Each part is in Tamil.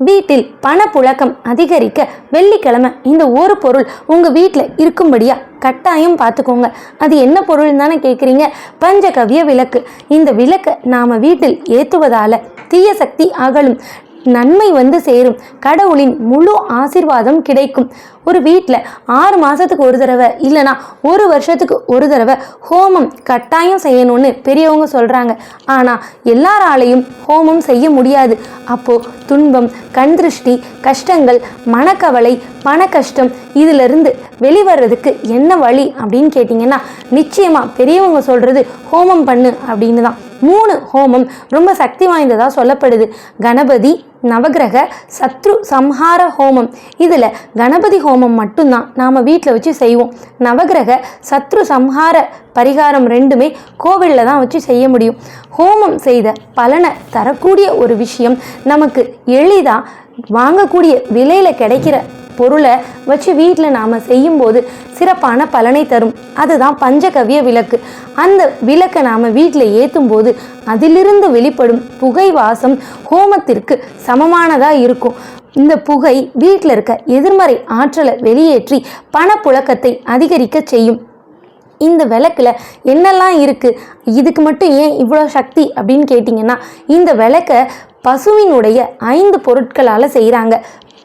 வீட்டில் பணப்புழக்கம் அதிகரிக்க வெள்ளிக்கிழமை இந்த ஒரு பொருள் உங்கள் வீட்டில் இருக்கும்படியா கட்டாயம் பார்த்துக்கோங்க அது என்ன பொருள் தானே கேட்குறீங்க பஞ்சகவ்ய விளக்கு. இந்த விளக்கை நாம் வீட்டில் ஏற்றுவதால் தீய சக்தி அகலும். நன்மை வந்து சேரும். கடவுளின் முழு ஆசீர்வாதம் கிடைக்கும். ஒரு வீட்டில் ஆறு மாதத்துக்கு ஒரு தடவை இல்லைனா ஒரு வருஷத்துக்கு ஒரு தடவை ஹோமம் கட்டாயம் செய்யணும்னு பெரியவங்க சொல்கிறாங்க ஆனால் எல்லாராலையும் ஹோமம் செய்ய முடியாது. அப்போது துன்பம் கண் திருஷ்டி கஷ்டங்கள் மனக்கவலை பண கஷ்டம் இதிலிருந்து வெளிவரதுக்கு என்ன வழி அப்படின்னு கேட்டிங்கன்னா நிச்சயமாக பெரியவங்க சொல்கிறது ஹோமம் பண்ணு அப்படின்னு தான். மூணு ஹோமம் ரொம்ப சக்தி வாய்ந்ததாக சொல்லப்படுது. கணபதி நவகிரக சத்ரு சம்ஹார ஹோமம். இதில் கணபதி ஹோமம் மட்டும்தான் நாம் வீட்டில் வச்சு செய்வோம். நவகிரக சத்ரு சம்ஹார பரிகாரம் ரெண்டுமே கோவிலில் தான் வச்சு செய்ய முடியும். ஹோமம் செய்த பலனை தரக்கூடிய ஒரு விஷயம் நமக்கு எளிதாக வாங்கக்கூடிய விலையில் கிடைக்கிற பொருளை வச்சு வீட்டில் நாம் செய்யும்போது சிறப்பான பலனை தரும். அதுதான் பஞ்சகவ்ய விளக்கு. அந்த விளக்கை நாம் வீட்டில் ஏற்றும் போது அதிலிருந்து வெளிப்படும் புகை வாசம் ஹோமத்திற்கு சமமானதாக இருக்கும். இந்த புகை வீட்டில் இருக்க எதிர்மறை ஆற்றலை வெளியேற்றி பணப்புழக்கத்தை அதிகரிக்க செய்யும். இந்த விளக்கில் என்னெல்லாம் இருக்குது இதுக்கு மட்டும் ஏன் இவ்வளோ சக்தி அப்படின்னு கேட்டிங்கன்னா இந்த விளக்கை பசுவினுடைய ஐந்து பொருட்களால் செய்கிறாங்க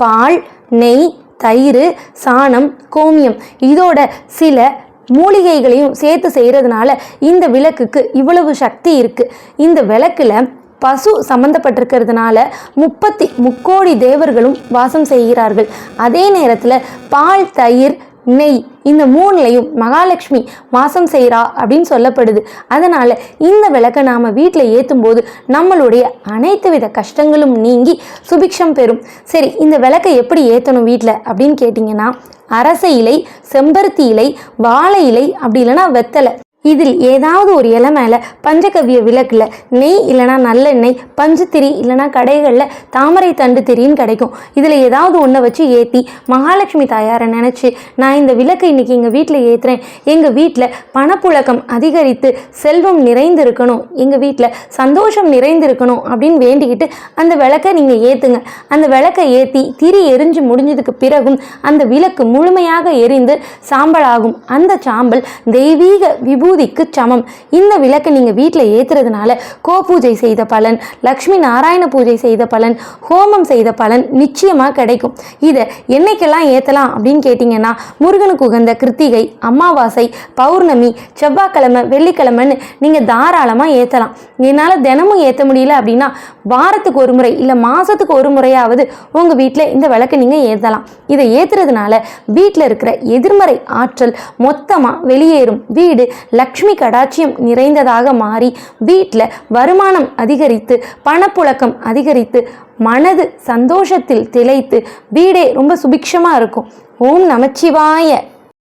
பால் நெய் தயிர் சாணம் கோமியம் இதோட சில மூலிகைகளையும் சேர்த்து செய்கிறதுனால இந்த விளக்குக்கு இவ்வளவு சக்தி இருக்குது இந்த விளக்கில் பசு சம்மந்தப்பட்டிருக்கிறதுனால முப்பத்தி முக்கோடி தேவர்களும் வாசம் செய்கிறார்கள். அதே நேரத்தில் பால் தயிர் நெய். இந்த மூணுலையும் மகாலட்சுமி வாசம் செய்கிறா அப்படின்னு சொல்லப்படுது. அதனால் இந்த விளக்கை நாம் வீட்டில் ஏற்றும் போது நம்மளுடைய அனைத்து வித கஷ்டங்களும் நீங்கி சுபிக்ஷம் பெறும். சரி இந்த விளக்கை எப்படி ஏற்றணும் வீட்டில் அப்படின்னு கேட்டிங்கன்னா அரச இலை செம்பருத்தி இலை வாழை இலை அப்படி இல்லைன்னா வெத்தலை. இதில் ஏதாவது ஒரு இலை மேலே பஞ்சகவிய விளக்கில் நெய் இல்லைனா நல்லெண்ணெய் பஞ்சுத்திரி இல்லைனா கடைகளில் தாமரை தண்டு திரின்னு கிடைக்கும். இதில் ஏதாவது ஒன்றை வச்சு ஏற்றி மகாலட்சுமி தாயாரை நினச்சி நான் இந்த விளக்கை இன்றைக்கி எங்கள் வீட்டில் ஏற்றுறேன் எங்கள் வீட்டில் பணப்புழக்கம் அதிகரித்து செல்வம் நிறைந்து இருக்கணும் எங்கள் வீட்டில் சந்தோஷம் நிறைந்து இருக்கணும் அப்படின்னு வேண்டிக்கிட்டு அந்த விளக்கை நீங்கள் ஏற்றுங்க அந்த விளக்கை ஏற்றி திரி எரிஞ்சு முடிஞ்சதுக்கு பிறகும் அந்த விளக்கு முழுமையாக எரிந்து சாம்பலாகும். அந்த சாம்பல் தெய்வீக விபூ விபூதிக்கு சமம். இந்த விளக்கை நீங்கள் வீட்டில் ஏற்றுறதுனால கோ பூஜை செய்த பலன் லக்ஷ்மி நாராயண பூஜை செய்த பலன் ஹோமம் செய்த பலன் நிச்சயமாக கிடைக்கும். இதை என்னைக்கெல்லாம் ஏற்றலாம் அப்படின்னு கேட்டிங்கன்னா முருகனுக்கு உகந்த கிருத்திகை அமாவாசை பௌர்ணமி செவ்வாய்க்கிழமை வெள்ளிக்கிழமைன்னு நீங்கள் தாராளமாக ஏற்றலாம் என்னால் தினமும் ஏற்ற முடியல அப்படின்னா வாரத்துக்கு ஒரு முறை இல்லை மாதத்துக்கு ஒரு முறையாவது உங்கள் வீட்டில் இந்த விளக்கை நீங்கள் ஏற்றலாம் இதை ஏற்றுறதுனால வீட்டில் இருக்கிற எதிர்மறை ஆற்றல் மொத்தமாக வெளியேறும். வீடு லக்ஷ்மி கடாட்சியம் நிறைந்ததாக மாறி வீட்டில் வருமானம் அதிகரித்து பணப்புழக்கம் அதிகரித்து மனது சந்தோஷத்தில் திளைத்து வீடே ரொம்ப சுபிக்ஷமாக இருக்கும். ஓம் நமச்சிவாய.